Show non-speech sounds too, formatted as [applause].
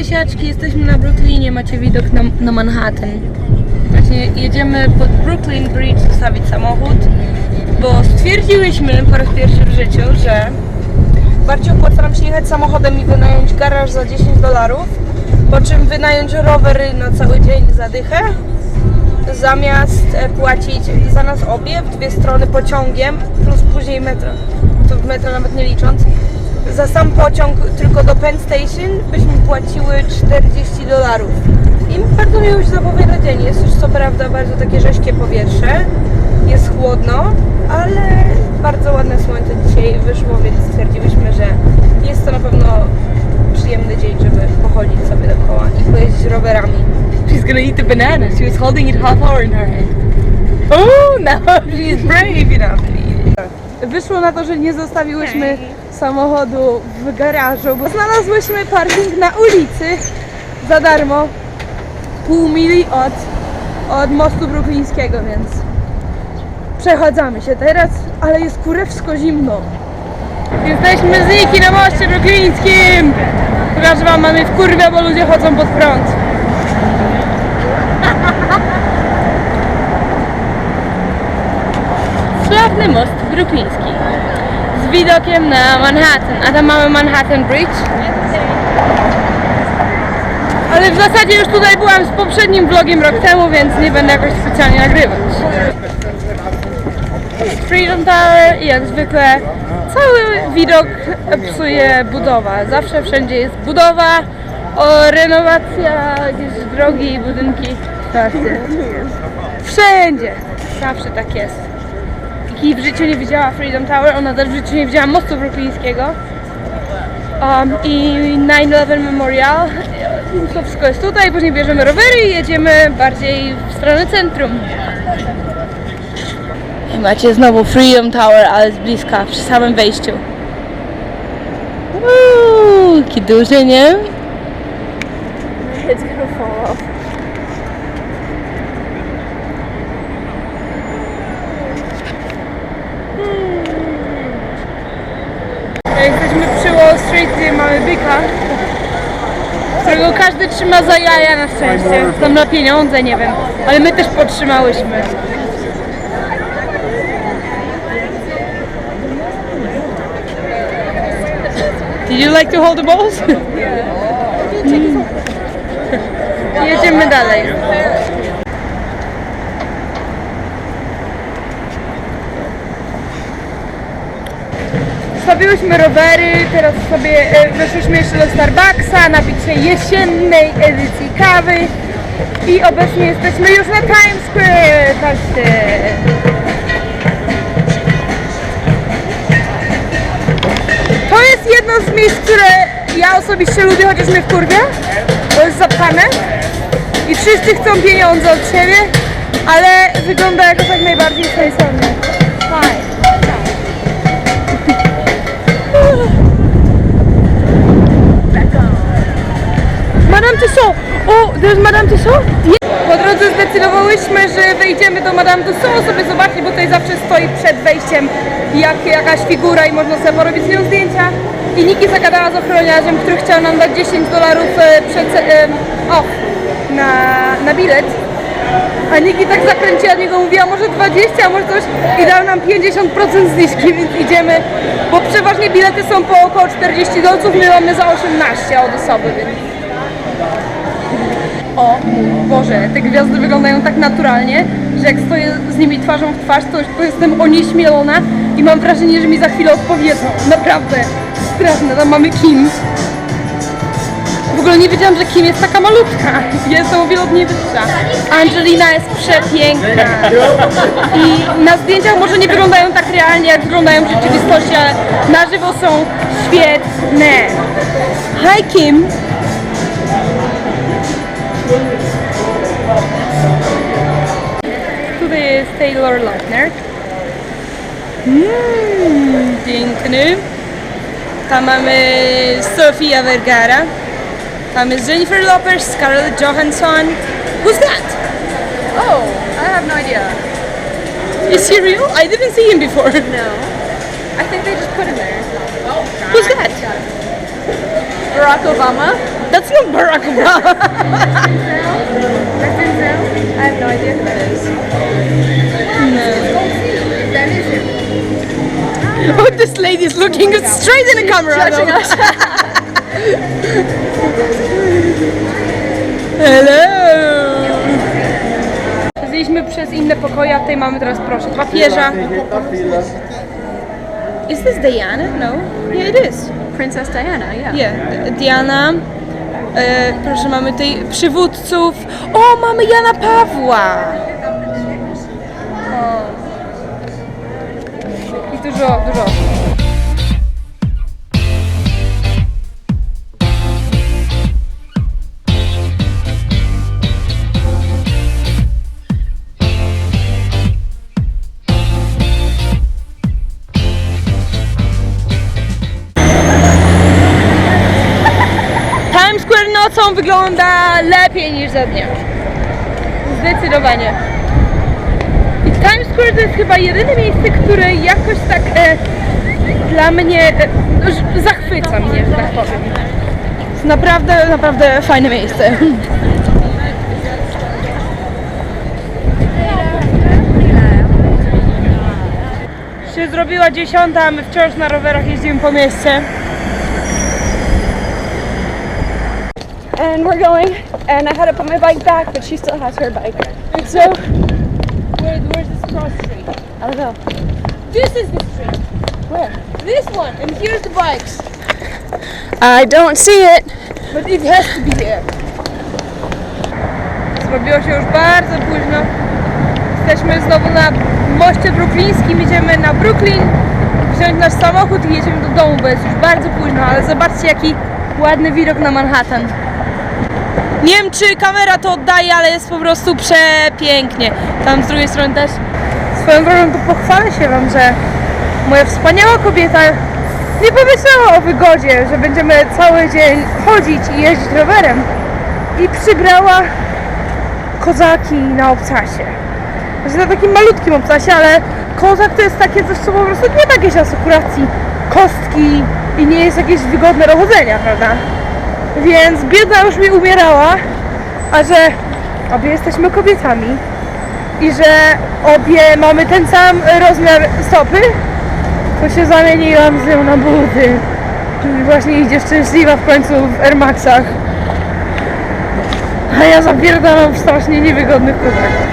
Pysiaczki, jesteśmy na Brooklynie, macie widok na, na Manhattan. Właśnie jedziemy pod Brooklyn Bridge zostawić samochód, bo stwierdziłyśmy po raz pierwszy w życiu, że bardziej opłaca nam się jechać samochodem i wynająć garaż za 10 dolarów, po czym wynająć rowery na cały dzień za dychę, zamiast e, płacić za nas obie w dwie strony pociągiem, plus później metro, to metro nawet nie licząc, za sam pociąg tylko do Penn Station byśmy płaciły 40 dolarów. I bardzo miło się zapowiada dzień. Jest już co prawda bardzo takie rześkie powietrze, jest chłodno, ale bardzo ładne słońce dzisiaj wyszło, więc stwierdziłyśmy, że jest to na pewno przyjemny dzień, żeby pochodzić sobie dookoła i pojeździć rowerami. She's gonna eat the banana. She was holding it half hour in her hand. Oh, now she's brave enough to eat it. Wyszło na to, że nie zostawiłyśmy samochodu w garażu, bo znalazłyśmy parking na ulicy za darmo, pół mili od, od mostu bruklińskiego, więc przechadzamy się teraz, ale jest kurewsko zimno. Jesteśmy z Niki na moście bruklińskim! Pokażę wam, mamy w kurwę, bo ludzie chodzą pod prąd. Sławny most brukliński widokiem na Manhattan, a tam mamy Manhattan Bridge. Ale w zasadzie już tutaj byłam z poprzednim vlogiem rok temu, więc nie będę jakoś specjalnie nagrywać. Freedom Tower i jak zwykle cały widok psuje budowa. Zawsze wszędzie jest budowa, o, renowacja, jakieś drogi, budynki. Zobaczcie. Wszędzie. Zawsze tak jest. Kiki w życiu nie widziała Freedom Tower, ona też w życiu nie widziała mostu bruklińskiego. Um, I 9-11 Memorial. To wszystko jest tutaj, później bierzemy rowery i jedziemy bardziej w stronę centrum. I macie znowu Freedom Tower, ale z bliska, przy samym wejściu. Uuu, jaki duży, nie? It's gonna fall off. Jesteśmy gdzie mamy byka, którego każdy trzyma za jaja na szczęście. Tam na pieniądze, nie wiem, ale my też podtrzymałyśmy. Did you like to hold the balls? [laughs] Mm. Jedziemy dalej. Stawiłyśmy rowery, teraz sobie e, weszliśmy jeszcze do Starbucksa, napić się jesiennej edycji kawy i obecnie jesteśmy już na Times Square, patrzcie. To jest jedno z miejsc, które ja osobiście lubię, chociaż mnie wkurwia, bo jest zapchane i wszyscy chcą pieniądze od siebie, ale wygląda jakoś jak najbardziej sensownie. Fajnie. Tussauds! O, there's Madame Tussauds? Po drodze zdecydowałyśmy, że wejdziemy do Madame Tussauds sobie zobaczyć, bo tutaj zawsze stoi przed wejściem jak, jakaś figura i można sobie porobić z nią zdjęcia. I Niki zagadała z ochroniarzem, który chciał nam dać 10 dolarów e, przed, e, off na, na bilet. A Niki tak zakręciła niego, mówiła może 20, a może coś i dał nam 50% zniżki, więc idziemy, bo przeważnie bilety są po około 40 dolców, my mamy za 18 od osoby, więc... O Boże, te gwiazdy wyglądają tak naturalnie, że jak stoję z nimi twarzą w twarz, to jestem onieśmielona i mam wrażenie, że mi za chwilę odpowiedzą. Naprawdę straszne. Tam mamy Kim. W ogóle nie wiedziałam, że Kim jest taka malutka. [laughs] Jestem o wiele od niej wyższa. Angelina jest przepiękna. I na zdjęciach może nie wyglądają tak realnie, jak wyglądają w rzeczywistości, ale na żywo są świetne. Hi Kim. Tutaj jest Taylor Lautner. Mmm, piękny. Tam mamy Sofia Vergara. Tam jest Jennifer Lopez, Scarlett Johansson. Who's that? Oh, I have no idea. Is he real? I didn't see him before. No. I think they just put him there. Oh, Who's that? Barack Obama. That's not Barack Obama. [laughs] Oh, this lady is looking straight in the camera. Judging us. [laughs] Hello! Zjedliśmy przez inne pokoje, a tutaj mamy teraz, proszę, papieża. Is this Diana? No. Yeah, it is. Princess Diana, yeah. Yeah, Diana. E, proszę, mamy tutaj przywódców. O, mamy Jana Pawła! O. Dużo, dużo. Times Square nocą wygląda lepiej niż za dnia. Zdecydowanie. Square to jest chyba jedyne miejsce, które jakoś tak e, dla mnie e, zachwyca mnie, że tak powiem. Jest naprawdę, naprawdę fajne miejsce. Się zrobiła dziesiąta, a my wciąż na rowerach jeździmy po mieście. And we're going, and I had to put my bike back, but she still has her bike. So, Where, where's this cross street? I don't know. This is the street. Where? This one, and here's the bikes. I don't see it. But it has to be here. Zrobiło się już bardzo późno. Jesteśmy znowu na moście bruklińskim, idziemy na Brooklyn, wziąć nasz samochód i jedziemy do domu, bo jest już bardzo późno, ale zobaczcie jaki ładny widok na Manhattan. Nie wiem czy kamera to oddaje, ale jest po prostu przepięknie. Tam z drugiej strony też. Swoją drogą to pochwalę się Wam, że moja wspaniała kobieta nie pomyślała o wygodzie, że będziemy cały dzień chodzić i jeździć rowerem. I przybrała kozaki na obcasie. Znaczy na takim malutkim obcasie, ale kozak to jest takie coś, co po prostu nie ma jakiejś asekuracji kostki i nie jest jakieś wygodne do chodzenia, prawda? Więc biedna już mi umierała, a że obie jesteśmy kobietami i że obie mamy ten sam rozmiar stopy, to się zamieniłam z nią na buty. I właśnie idzie szczęśliwa w końcu w Air Maxach. A ja zapierdalam w strasznie niewygodnych kozakach.